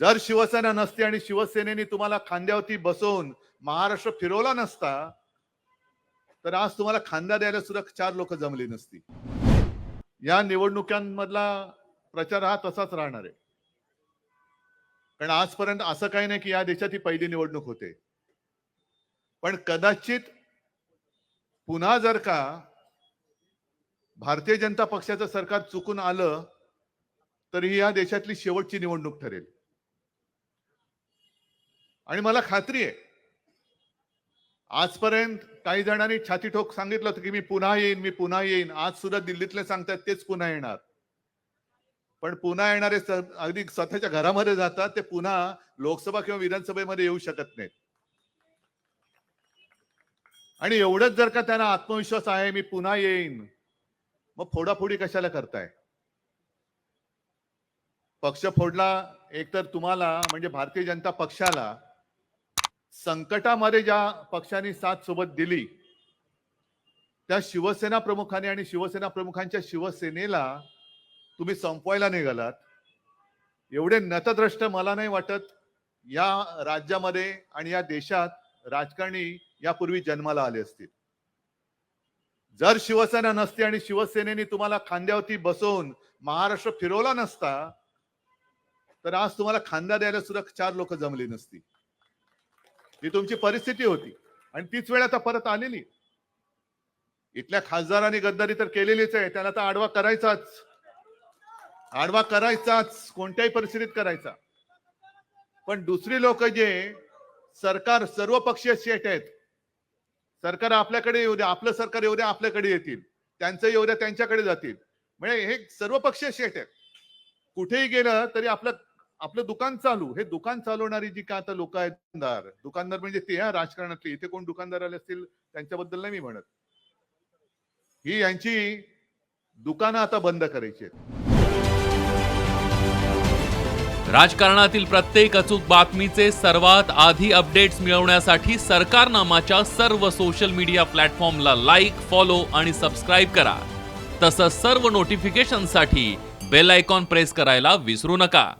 जर शिवसेना नसती आणि शिवसेनेने तुम्हाला खांद्यावरती बसवून महाराष्ट्र फिरवला नसता तर आज तुम्हाला खांदा द्यायला सुद्धा चार लोक जमली नसती. या निवडणुकांमधला प्रचार हा तसाच राहणार आहे. कारण आजपर्यंत असं काही नाही की या देशात ही पहिली निवडणूक होते. पण कदाचित पुन्हा जर का भारतीय जनता पक्षाचं सरकार चुकून आलं तर ही या देशातली शेवटची निवडणूक ठरेल. आणि मला खात्री आहे. आजपर्यंत काही जणांनी छाती ठोक सांगितलं होतं की मी पुन्हा येईन मी पुन्हा येईन. आज सुद्धा दिल्लीतले सांगतात तेच पुन्हा येणार. पण पुन्हा येणारे अगदी स्वतःच्या घरामध्ये जातात ते पुन्हा लोकसभा किंवा विधानसभेमध्ये येऊ शकत नाहीत. आणि एवढंच जर का त्यांना आत्मविश्वास आहे मी पुन्हा येईन मग फोडाफोडी कशाला करताय? पक्ष फोडला एकतर तुम्हाला म्हणजे भारतीय जनता पक्षाला संकटामध्ये ज्या पक्षांनी साथ सोबत दिली त्या शिवसेना प्रमुखाने आणि शिवसेना प्रमुखांच्या शिवसेनेला तुम्ही संपवायला निघालात. एवढे नतद्रष्ट मला नाही वाटत या राज्यामध्ये आणि या देशात राजकारणी यापूर्वी जन्माला आले असतील. जर शिवसेना नसती आणि शिवसेनेने तुम्हाला खांद्यावरती बसवून महाराष्ट्र फिरवला नसता तर आज तुम्हाला खांदा द्यायला सुद्धा चार लोक जमली नसती. ही तुमची परिस्थिती होती. आणि तीच वेळ आता परत आलेली. इथल्या खासदारांनी गद्दारी तर केलेलीच आहे. त्याला तर आडवा करायचाच. आडवा करायचाच. कोणत्याही परिस्थितीत करायचा. पण दुसरी लोक जे सरकार सर्व पक्षीय सेट आहेत. सरकार आपल्याकडे येऊ द्या आपलं सरकार येऊ द्या आपल्याकडे येतील. त्यांचं येऊ द्या त्यांच्याकडे जातील. म्हणजे हे सर्व पक्षीय सेट आहेत. कुठेही गेलं तरी आपलं आपलं दुकान चालू. हे दुकान चालवणारी जी का आता लोक आहेत दुकानदार दुकानदार म्हणजे ते हा राजकारणातले. इथे कोण दुकानदार आले असतील त्यांच्याबद्दल नाही मी म्हणत. ही यांची दुकानं आता बंद करायची आहेत. राजकारणातील प्रत्येक अचूक बातमीचे सर्वात आधी अपडेट्स मिळवण्यासाठी सरकारनामाच्या सर्व सोशल मीडिया प्लॅटफॉर्मला लाईक फॉलो आणि सबस्क्राईब करा. तसंच सर्व नोटिफिकेशनसाठी बेल आयकॉन प्रेस करायला विसरू नका.